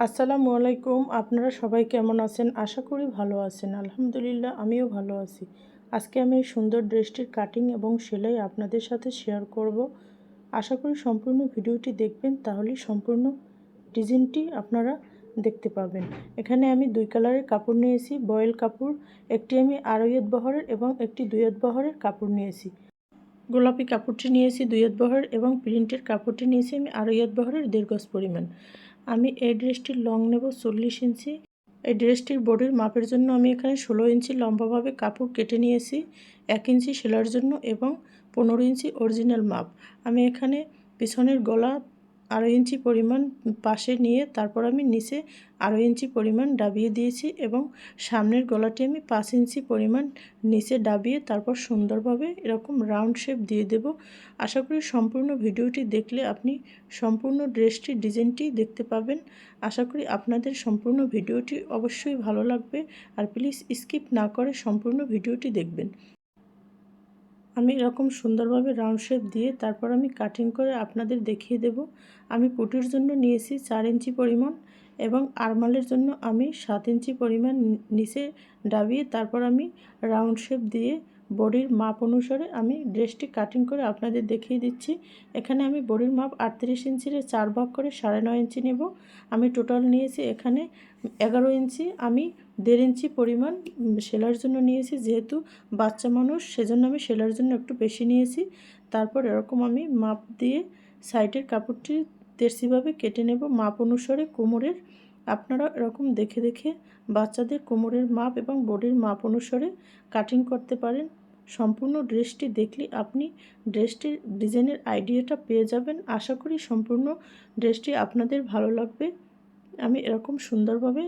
আসসালামু আলাইকুম, আপনারা সবাই কেমন আছেন? আশা করি ভালো আছেন। আলহামদুলিল্লাহ, আমিও ভালো আছি। আজকে আমি এই সুন্দর ড্রেসটির কাটিং এবং সেলাই আপনাদের সাথে শেয়ার করব। আশা করি সম্পূর্ণ ভিডিওটি দেখবেন, তাহলে সম্পূর্ণ ডিজাইনটি আপনারা দেখতে পাবেন। এখানে আমি দুই কালারের কাপড় নিয়েছি, বয়েল কাপড়, একটি আমি আড়াইয়েত বহরের এবং একটি দুইয়েত বহরের কাপড় নিয়েছি। গোলাপি কাপড়টি নিয়েছি দুইয়েত বহর এবং প্রিন্টের কাপড়টি নিয়েছি আমি আড়াইয়েত বহরের দীর্ঘস পরিমাণ। আমি এই ড্রেসটির লং নেব চল্লিশ ইঞ্চি। এই ড্রেসটির বডির মাপের জন্য আমি এখানে ষোলো ইঞ্চি লম্বাভাবে কাপড় কেটে নিয়েছি, এক ইঞ্চি সেলার জন্য এবং পনেরো ইঞ্চি অরিজিনাল মাপ। আমি এখানে পিছনের গলা আড়াই ইঞ্চি পরিমাণ পাশে নিয়ে তারপর আমি নিচে আড়াই ইঞ্চি পরিমাণ ডাবিয়ে দিয়েছি এবং সামনের গলাটি আমি পাঁচ ইঞ্চি পরিমাণ নিচে ডাবিয়ে তারপর সুন্দরভাবে এরকম রাউন্ড শেপ দিয়ে দেব। আশা করি সম্পূর্ণ ভিডিওটি দেখলে আপনি সম্পূর্ণ ড্রেসটি, ডিজাইনটি দেখতে পাবেন। আশা করি আপনাদের সম্পূর্ণ ভিডিওটি অবশ্যই ভালো লাগবে। আর প্লিজ স্কিপ না করে সম্পূর্ণ ভিডিওটি দেখবেন। আমি এরকম সুন্দরভাবে রাউন্ড শেপ দিয়ে তারপর আমি কাটিং করে আপনাদের দেখিয়ে দেব। আমি পুটির জন্য নিয়েছি চার ইঞ্চি পরিমাণ এবং আরমালের জন্য আমি সাত ইঞ্চি পরিমাণ নিচে ডাবিয়ে তারপর আমি রাউন্ড শেপ দিয়ে বডির মাপ অনুসারে আমি ড্রেসটি কাটিং করে আপনাদের দেখিয়ে দিচ্ছি। এখানে আমি বডির মাপ আটত্রিশ ইঞ্চির চার ভাগ করে সাড়ে নয় ইঞ্চি নেব। আমি টোটাল নিয়েছি এখানে এগারো ইঞ্চি। আমি দেড় ইঞ্চি পরিমাণ সেলার জন্য নিয়েছি। যেহেতু বাচ্চা মানুষ, সেজন্য আমি সেলার জন্য একটু বেশি নিয়েছি। তারপর এরকম আমি মাপ দিয়ে সাইডের কাপড়টি তেরসিভাবে কেটে নেব। মাপ অনুসারে কোমরের, আপনারা এরকম দেখে দেখে বাচ্চাদের কোমরের মাপ এবং বডির মাপ অনুসারে কাটিং করতে পারেন। সম্পূর্ণ ড্রেসটি দেখলে আপনি ড্রেসটির ডিজাইনের আইডিয়াটা পেয়ে যাবেন। আশা করি সম্পূর্ণ ড্রেসটি আপনাদের ভালো লাগবে। আমি এরকম সুন্দরভাবে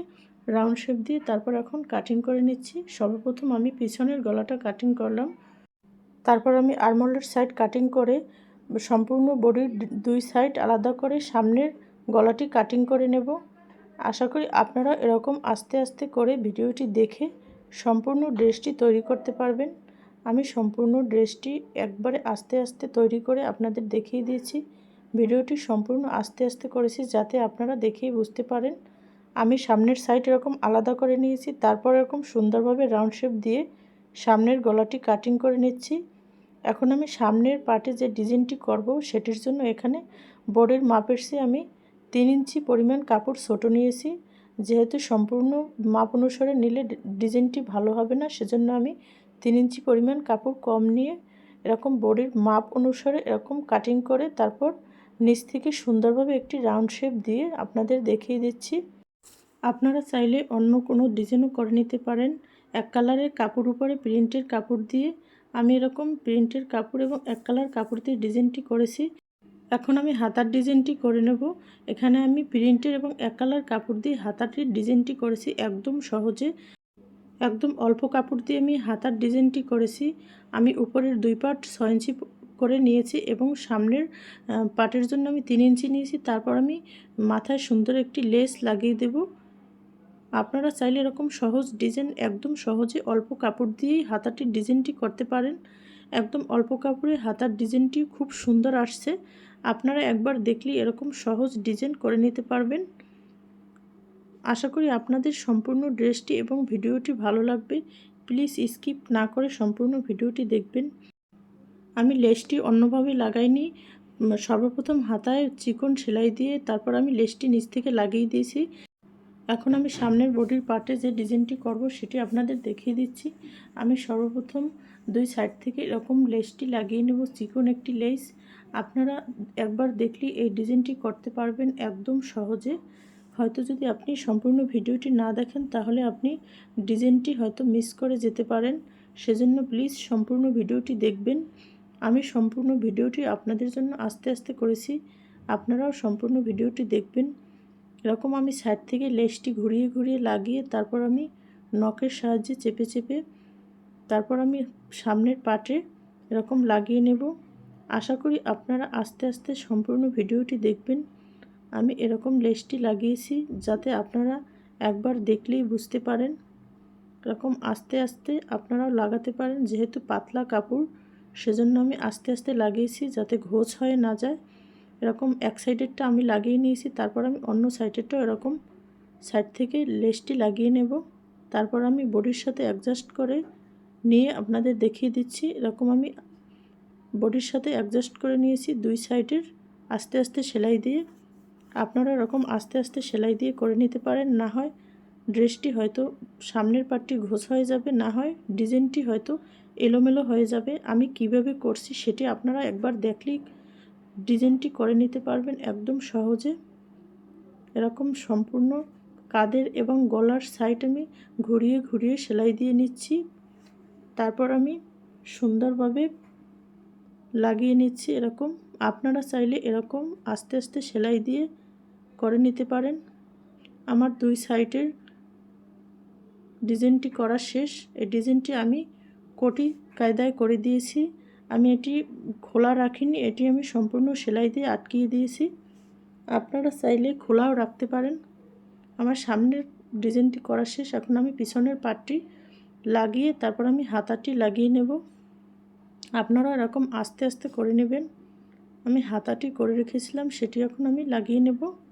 রাউন্ড শেপ দিয়ে তারপর এখন কাটিং করে নিচ্ছি। সর্বপ্রথম আমি পিছনের গলাটা কাটিং করলাম। তারপর আমি আরমোলের সাইড কাটিং করে সম্পূর্ণ বডির দুই সাইড আলাদা করে সামনের গলাটি কাটিং করে নেব। আশা করি আপনারা এরকম আস্তে আস্তে করে ভিডিওটি দেখে সম্পূর্ণ ড্রেসটি তৈরি করতে পারবেন। আমি সম্পূর্ণ ড্রেসটি একবারে আস্তে আস্তে তৈরি করে আপনাদের দেখিয়ে দিয়েছি। ভিডিওটি সম্পূর্ণ আস্তে আস্তে করেছি যাতে আপনারা দেখেই বুঝতে পারেন। আমি সামনের সাইড এরকম আলাদা করে নিয়েছি, তারপর এরকম সুন্দরভাবে রাউন্ড শেপ দিয়ে সামনের গলাটি কাটিং করে নিচ্ছি। এখন আমি সামনের পার্টে যে ডিজাইনটি করব, সেটির জন্য এখানে বোর্ডের মাপের সে আমি তিন ইঞ্চি পরিমাণ কাপড় ছোটো নিয়েছি। যেহেতু সম্পূর্ণ মাপ অনুসারে নিলে ডিজাইনটি ভালো হবে না, সেজন্য আমি তিন ইঞ্চি পরিমাণ কাপড় কম নিয়ে এরকম বোর্ডের মাপ অনুসারে এরকম কাটিং করে তারপর নিচ থেকে সুন্দরভাবে একটি রাউন্ড শেপ দিয়ে আপনাদের দেখিয়ে দিচ্ছি। আপনারা চাইলে অন্য কোনো ডিজাইনও করে নিতে পারেন। এক কালারের কাপড় উপরে প্রিন্টের কাপড় দিয়ে আমি এরকম প্রিন্টের কাপড় এবং এক কালার কাপড় দিয়ে ডিজাইনটি করেছি। এখন আমি হাতার ডিজাইনটি করে নেব। এখানে আমি প্রিন্টের এবং এক কালার কাপড় দিয়ে হাতাটির ডিজাইনটি করেছি একদম সহজে। একদম অল্প কাপড় দিয়ে আমি হাতার ডিজাইনটি করেছি। আমি উপরের দুই পার্ট ছয় ইঞ্চি করে নিয়েছি এবং সামনের পাটের জন্য আমি তিন ইঞ্চি নিয়েছি। তারপর আমি মাথায় সুন্দর একটি লেস লাগিয়ে দেব। আপনারা চাইলে এরকম সহজ ডিজাইন একদম সহজে অল্প কাপড় দিয়েই হাতাটির ডিজাইনটি করতে পারেন। একদম অল্প কাপড়ে হাতার ডিজাইনটি খুব সুন্দর আসছে। আপনারা একবার দেখলে এরকম সহজ ডিজাইন করে নিতে পারবেন। আশা করি আপনাদের সম্পূর্ণ ড্রেসটি এবং ভিডিওটি ভালো লাগবে। প্লিজ স্কিপ না করে সম্পূর্ণ ভিডিওটি দেখবেন। আমি লেসটি অন্যভাবে লাগাইনি। সর্বপ্রথম হাতায় চিকন সেলাই দিয়ে তারপর আমি লেসটি নিচ থেকে লাগিয়ে দিয়েছি। এখন আমি সামনের বডির পার্টে যে ডিজাইনটি করব সেটি আপনাদের দেখিয়ে দিচ্ছি। আমি সর্বপ্রথম দুই সাইড থেকে এরকম লেসটি লাগিয়ে নেব, চিকন একটি লেস। আপনারা একবার দেখলে এই ডিজাইনটি করতে পারবেন একদম সহজে। হয়তো যদি আপনি সম্পূর্ণ ভিডিওটি না দেখেন, তাহলে আপনি ডিজাইনটি হয়তো মিস করে যেতে পারেন। সেজন্য প্লিজ সম্পূর্ণ ভিডিওটি দেখবেন। আমি সম্পূর্ণ ভিডিওটি আপনাদের জন্য আস্তে আস্তে করেছি। আপনারাও সম্পূর্ণ ভিডিওটি দেখবেন। এরকম আমি সাইড থেকে লেসটি ঘুরিয়ে ঘুরিয়ে লাগিয়ে তারপর আমি নখের সাহায্যে চেপে চেপে তারপর আমি সামনের পাটে এরকম লাগিয়ে নেব। আশা করি আপনারা আস্তে আস্তে সম্পূর্ণ ভিডিওটি দেখবেন। আমি এরকম লেসটি লাগিয়েছি যাতে আপনারা একবার দেখলেই বুঝতে পারেন। এরকম আস্তে আস্তে আপনারাও লাগাতে পারেন। যেহেতু পাতলা কাপড়, সেজন্য আমি আস্তে আস্তে লাগিয়েছি যাতে ঘোষ হয়ে না যায়। এরকম এক সাইডেরটা আমি লাগিয়ে নিয়েছি, তারপর আমি অন্য সাইডেরটাও এরকম সাইড থেকে লেসটি লাগিয়ে নেব। তারপর আমি বডির সাথে অ্যাডজাস্ট করে নিয়ে আপনাদের দেখিয়ে দিচ্ছি। এরকম আমি বডির সাথে অ্যাডজাস্ট করে নিয়েছি দুই সাইডের। আস্তে আস্তে সেলাই দিয়ে আপনারা এরকম আস্তে আস্তে সেলাই দিয়ে করে নিতে পারেন। না হয় ড্রেসটি হয়তো সামনের পার্টটি ঘোষ হয়ে যাবে, না হয় ডিজাইনটি হয়তো এলোমেলো হয়ে যাবে। আমি কীভাবে করছি সেটি আপনারা একবার দেখলেই ডিজাইনটি করে নিতে পারবেন একদম সহজে। এরকম সম্পূর্ণ কাদের এবং গলার সাইড আমি ঘুরিয়ে ঘুরিয়ে সেলাই দিয়ে নিচ্ছি। তারপর আমি সুন্দরভাবে লাগিয়ে নিচ্ছি এরকম। আপনারা চাইলে এরকম আস্তে আস্তে সেলাই দিয়ে করে নিতে পারেন। আমার দুই সাইডের ডিজাইনটি করা শেষ। এই ডিজাইনটি আমি কোটি কায়দায় করে দিয়েছি। আমি এটি খোলা রাখিনি। এটি আমি সম্পূর্ণ সেলাই দিয়ে আটকিয়ে দিয়েছি। আপনারা চাইলে খোলাও রাখতে পারেন। আমার সামনের ডিজাইনটি করা শেষ। এখন আমি পিছনের পাটটি লাগিয়ে তারপর আমি হাতাটি লাগিয়ে নেব। আপনারা এরকম আস্তে আস্তে করে নেবেন। আমি হাতাটি করে রেখেছিলাম, সেটি এখন আমি লাগিয়ে নেব।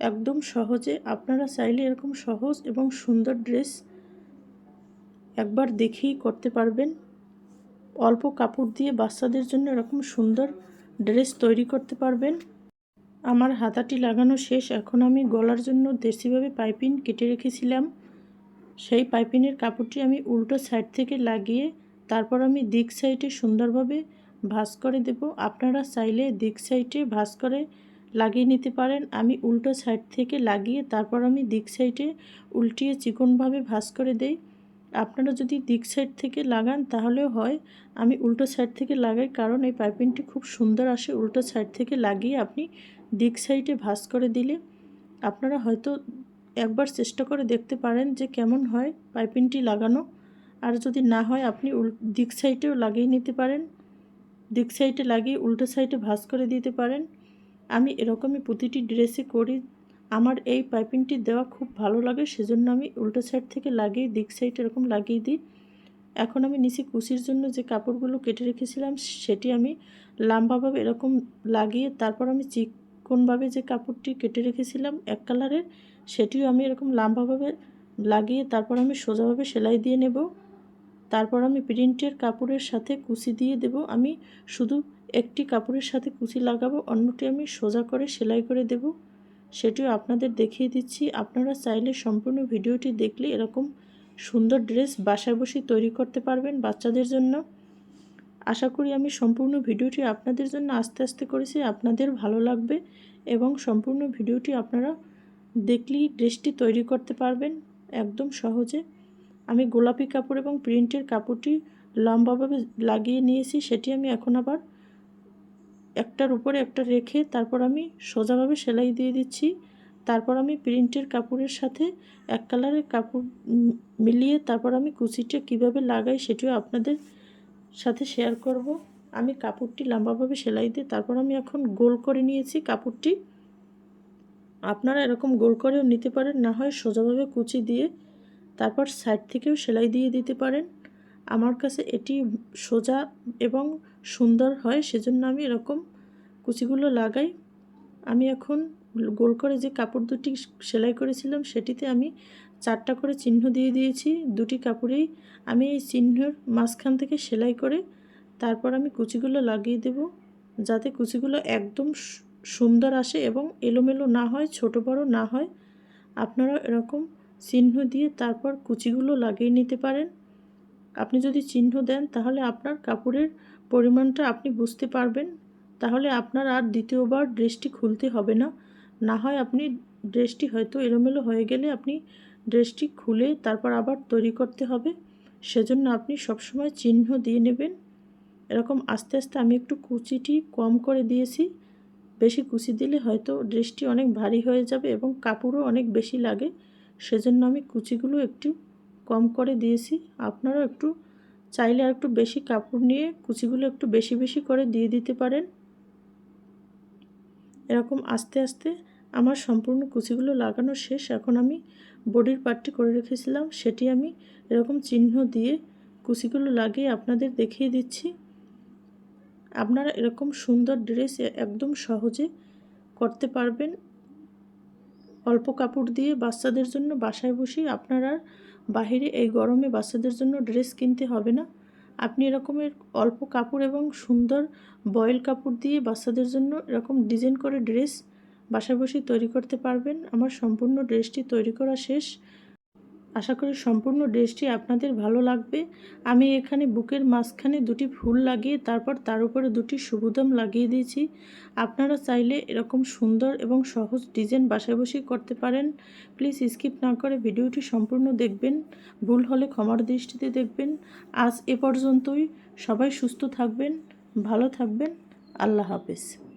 একদম সহজে। আপনারা চাইলে এরকম সহজ এবং সুন্দর ড্রেস একবার দেখেই করতে পারবেন। অল্প কাপড় দিয়ে বাচ্চাদের জন্য এরকম সুন্দর ড্রেস তৈরি করতে পারবেন। আমার হাতাটি লাগানো শেষ। এখন আমি গলার জন্য দেশিভাবে পাইপিন কেটে রেখেছিলাম। সেই পাইপিনের কাপড়টি আমি উল্টো সাইড থেকে লাগিয়ে তারপর আমি দিক সাইডে সুন্দরভাবে ভাঁজ করে দেব। আপনারা চাইলে দিক সাইডে ভাঁজ করে লাগিয়ে নিতে পারেন। আমি উল্টো সাইড থেকে লাগিয়ে তারপর আমি দিক সাইডে উল্টিয়ে চিকনভাবে ভাঁজ করে দেই। আপনারা যদি দিক সাইড থেকে লাগান তাহলেও হয়। আমি উল্টো সাইড থেকে লাগাই কারণ এই পাইপিংটি খুব সুন্দর আসে। উল্টো সাইড থেকে লাগিয়ে আপনি দিক সাইডে ভাঁজ করে দিলে আপনারা হয়তো একবার চেষ্টা করে দেখতে পারেন যে কেমন হয় পাইপিংটি লাগানো। আর যদি না হয় আপনি উল, দিক সাইডেও লাগিয়ে নিতে পারেন। দিক সাইডে লাগিয়ে উল্টো সাইডে ভাঁজ করে দিতে পারেন। আমি এরকমই প্রতিটি ড্রেসে করি। আমার এই পাইপিংটি দেওয়া খুব ভালো লাগে, সেজন্য আমি উল্টো সাইড থেকে লাগিয়ে, দিক সাইড এরকম লাগিয়ে দিই। এখন আমি নিচে কুচির জন্য যে কাপড়গুলো কেটে রেখেছিলাম, সেটি আমি লম্বাভাবে এরকম লাগিয়ে, তারপর আমি চিকনভাবে যে কাপড়টি কেটে রেখেছিলাম এক কালারের, সেটিও আমি এরকম লম্বাভাবে লাগিয়ে, তারপর আমি সোজাভাবে সেলাই দিয়ে নেব। তারপর আমি প্রিন্টের কাপড়ের সাথে কুচি দিয়ে দেব। আমি শুধু একটি কাপড়ের সাথে কুচি লাগাবো, অন্যটি আমি সোজা করে সেলাই করে দেব। সেটিও আপনাদের দেখিয়ে দিচ্ছি। আপনারা চাইলে সম্পূর্ণ ভিডিওটি দেখলে এরকম সুন্দর ড্রেস বাসায় বসে তৈরি করতে পারবেন বাচ্চাদের জন্য। আশা করি আমি সম্পূর্ণ ভিডিওটি আপনাদের জন্য আস্তে আস্তে করেছি, আপনাদের ভালো লাগবে এবং সম্পূর্ণ ভিডিওটি আপনারা দেখলেই ড্রেসটি তৈরি করতে পারবেন একদম সহজে। আমি গোলাপি কাপড় এবং প্রিন্টের কাপড়টি লম্বাভাবে লাগিয়ে নিয়েছি, সেটি আমি এখন আবার একটার উপরে একটা রেখে তারপর আমি সোজাভাবে সেলাই দিয়ে দিচ্ছি। তারপর আমি প্রিন্টের কাপড়ের সাথে এক কালারের কাপড় মিলিয়ে তারপর আমি কুচিটা কীভাবে লাগাই সেটিও আপনাদের সাথে শেয়ার করব। আমি কাপড়টি লম্বাভাবে সেলাই দিয়ে তারপর আমি এখন গোল করে নিয়েছি কাপড়টি। আপনারা এরকম গোল করেও নিতে পারেন, না হয় সোজাভাবে কুচি দিয়ে তারপর সাইড থেকেও সেলাই দিয়ে দিতে পারেন। আমার কাছে এটি সোজা এবং সুন্দর হয়, সেজন্য আমি এরকম কুচিগুলো লাগাই। আমি এখন গোল করে যে কাপড় দুটি সেলাই করেছিলাম, সেটিতে আমি চারটা করে চিহ্ন দিয়ে দিয়েছি। দুটি কাপড়েই আমি এই চিহ্নর মাঝখান থেকে সেলাই করে তারপর আমি কুচিগুলো লাগিয়ে দেব, যাতে কুচিগুলো একদম সুন্দর আসে এবং এলোমেলো না হয়, ছোট বড় না হয়। আপনারা এরকম চিহ্ন দিয়ে তারপর কুচিগুলো লাগিয়ে নিতে পারেন। আপনি যদি চিহ্ন দেন, তাহলে আপনার কাপড়ের পরিমাণটা আপনি বুঝতে পারবেন। তাহলে আপনার আর দ্বিতীয়বার ড্রেসটি খুলতে হবে না। না হয় আপনি ড্রেসটি হয়তো এলোমেলো হয়ে গেলে আপনি ড্রেসটি খুলে তারপর আবার তৈরি করতে হবে। সেজন্য আপনি সবসময় চিহ্ন দিয়ে নেবেন। এরকম আস্তে আস্তে আমি একটু কুচিটি কম করে দিয়েছি। বেশি কুচি দিলে হয়তো ড্রেসটি অনেক ভারী হয়ে যাবে এবং কাপড়ও অনেক বেশি লাগে। সেজন্য আমি কুচিগুলো একটু কম করে দিয়েছি। আপনারাও একটু চাইলে আর একটু বেশি কাপড় নিয়ে কুচিগুলো একটু বেশি বেশি করে দিয়ে দিতে পারেন। এরকম আস্তে আস্তে আমার সম্পূর্ণ কুচিগুলো লাগানো শেষ। এখন আমি বডির পার্টটি করে রেখেছিলাম। সেটি আমি এরকম চিহ্ন দিয়ে কুচিগুলো লাগিয়ে আপনাদের দেখিয়ে দিচ্ছি। আপনারা এরকম সুন্দর ড্রেস একদম সহজে করতে পারবেন। অল্প কাপড় দিয়ে বাচ্চাদের জন্য বাসায় বসেই আপনারা বাহিরে এই গরমে বাচ্চাদের জন্য ড্রেস কিনতে হবে না। আপনি এরকমের অল্প কাপড় এবং সুন্দর বয়েল কাপড় দিয়ে বাচ্চাদের জন্য এরকম ডিজাইন করে ড্রেস বাসায় বসে তৈরি করতে পারবেন। আমার সম্পূর্ণ ড্রেসটি তৈরি করা শেষ। আশা করি সম্পূর্ণ ড্রেসটি আপনাদের ভালো লাগবে। আমি এখানে বুকের মাঝখানে দুটি ফুল লাগিয়ে, তারপর তার উপরে দুটি সুবুদাম লাগিয়ে দিয়েছি। আপনারা চাইলে এরকম সুন্দর এবং সহজ ডিজাইন বাসায় করতে পারেন। প্লিজ স্কিপ না করে ভিডিওটি সম্পূর্ণ দেখবেন। ভুল হলে ক্ষমার দৃষ্টিতে দেখবেন। আজ এ পর্যন্তই। সবাই সুস্থ থাকবেন, ভালো থাকবেন। আল্লাহ হাফেজ।